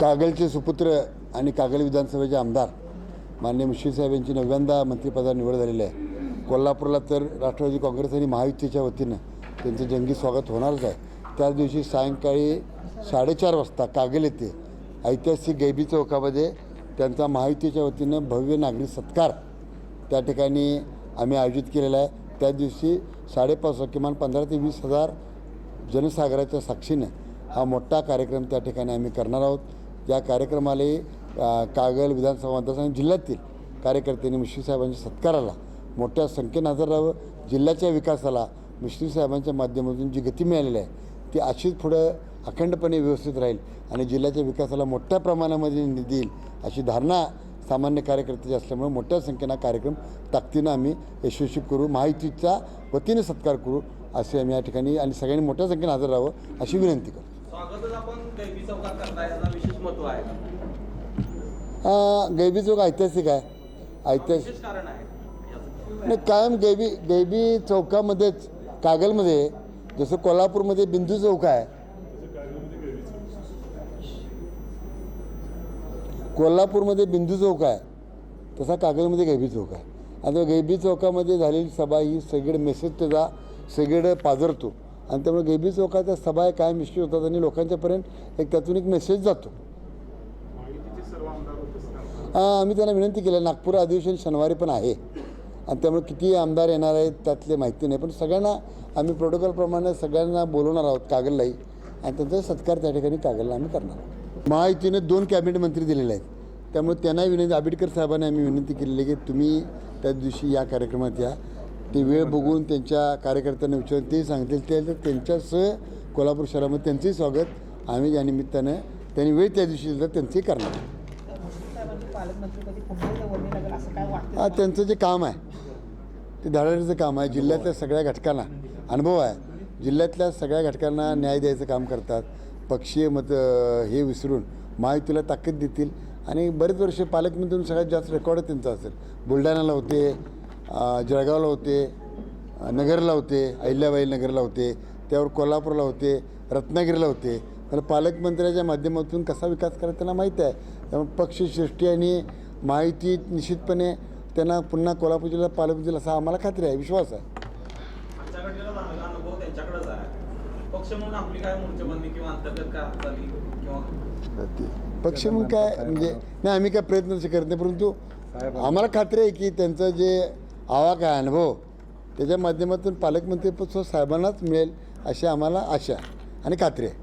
कागलचे सुपुत्र आणि कागल विधानसभेचे आमदार मान्य मुश्रीफसाहेब यांची नव्यांदा मंत्रिपदा निवड झालेली आहे. कोल्हापूरला तर राष्ट्रवादी काँग्रेस आणि महायुतीच्या वतीनं त्यांचं जंगी स्वागत होणारच आहे. त्याच दिवशी सायंकाळी साडेचार वाजता कागल येथे ऐतिहासिक गैबी चौकामध्ये त्यांचा महायुतीच्या वतीनं भव्य नागरिक सत्कार त्या ठिकाणी आम्ही आयोजित केलेला आहे. त्या दिवशी साडेपाच किमान पंधरा ते वीस हजार जनसागराच्या साक्षीनं हा मोठा कार्यक्रम त्या ठिकाणी आम्ही करणार आहोत. या कार्यक्रमालाही कागल विधानसभा मतदारसंघ जिल्ह्यातील कार्यकर्त्यांनी मुश्रीफ साहेबांच्या सत्काराला मोठ्या संख्येनं हजर राहावं. जिल्ह्याच्या विकासाला मुश्रीफ साहेबांच्या माध्यमातून जी गती मिळालेली आहे ती अशीच पुढं अखंडपणे व्यवस्थित राहील आणि जिल्ह्याच्या विकासाला मोठ्या प्रमाणामध्ये निधी येईल अशी धारणा सामान्य कार्यकर्त्याची असल्यामुळे मोठ्या संख्येनं कार्यक्रम ताकदीनं आम्ही यशस्वी करू माहितीच्या वतीने सत्कार करू असे आम्ही या ठिकाणी आणि सगळ्यांनी मोठ्या संख्येनं हजर राहावं अशी विनंती करू महत्त्व आहे? गैबी चौक ऐतिहासिक आहे. ऐतिहासिक. कारण आहे. नाही कायम गैबी गैबी चौकामध्येच कागलमध्ये जसं कोल्हापूरमध्ये बिंदू चौक आहे. कोल्हापूरमध्ये बिंदू चौक आहे. तसा कागलमध्ये गैबी चौक आहे. आणि गैबी चौकामध्ये झालेली सभा ही सगळीकडे मेसेज त्याचा सगळीकडे पाजरतो. आणि त्यामुळे गैबी चौकाच्या सभा कायम निश्चित होतात आणि लोकांच्यापर्यंत एक त्यातून एक मेसेज जातो. आम्ही त्यांना विनंती केली आहे. नागपूर अधिवेशन शनिवारी पण आहे. आणि त्यामुळे किती आमदार येणार आहेत त्यातले माहिती नाही. पण सगळ्यांना आम्ही प्रोटोकॉलप्रमाणे सगळ्यांना बोलवणार आहोत कागललाही आणि त्यांचा सत्कार त्या ठिकाणी कागलला आम्ही करणार महायुतीने दोन कॅबिनेट मंत्री दिलेले आहेत. त्यामुळे त्यांनाही विनंती आंबेडकर साहेबांना आम्ही विनंती केलेली आहे की तुम्ही त्या दिवशी या कार्यक्रमात या. ते वेळ बघून त्यांच्या कार्यकर्त्यांना विचारून ते सांगतील. ते तर त्यांच्यासह कोल्हापूर शहरामध्ये त्यांचंही स्वागत. आम्ही या निमित्तानं त्यांनी वेळ त्या दिवशी दिला त्यांचंही करणार हा त्यांचं जे काम आहे ते धडाडीचं काम आहे जिल्ह्यातल्या सगळ्या घटकांना अनुभव आहे. जिल्ह्यातल्या सगळ्या घटकांना न्याय द्यायचं काम करतात. पक्षीय मत हे विसरून महायुतीला ताकद देतील. आणि बरेच वर्ष पालकमंत्रीतून सगळ्यात जास्त रेकॉर्ड त्यांचा असेल. बुलढाण्याला होते जळगावला होते नगरला होते अहिल्याबाई नगरला होते त्यावर कोल्हापूरला होते रत्नागिरीला होते. तर पालकमंत्र्याच्या माध्यमातून कसा विकास करायचा त्यांना माहीत आहे. त्यामुळे पक्षसृष्टी आणि माहिती निश्चितपणे त्यांना पुन्हा कोल्हापूर जिल्ह्यात पालकमंत्री असा आम्हाला खात्री आहे विश्वास आहे. पक्ष म्हणून आपली काय म्हणजे नाही आम्ही काय प्रयत्न करत नाही परंतु आम्हाला खात्री आहे की त्यांचं जे आवाक आहे अनुभव त्याच्या माध्यमातून पालकमंत्रीपद साहेबांनाच मिळेल अशी आम्हाला आशा आणि खात्री आहे.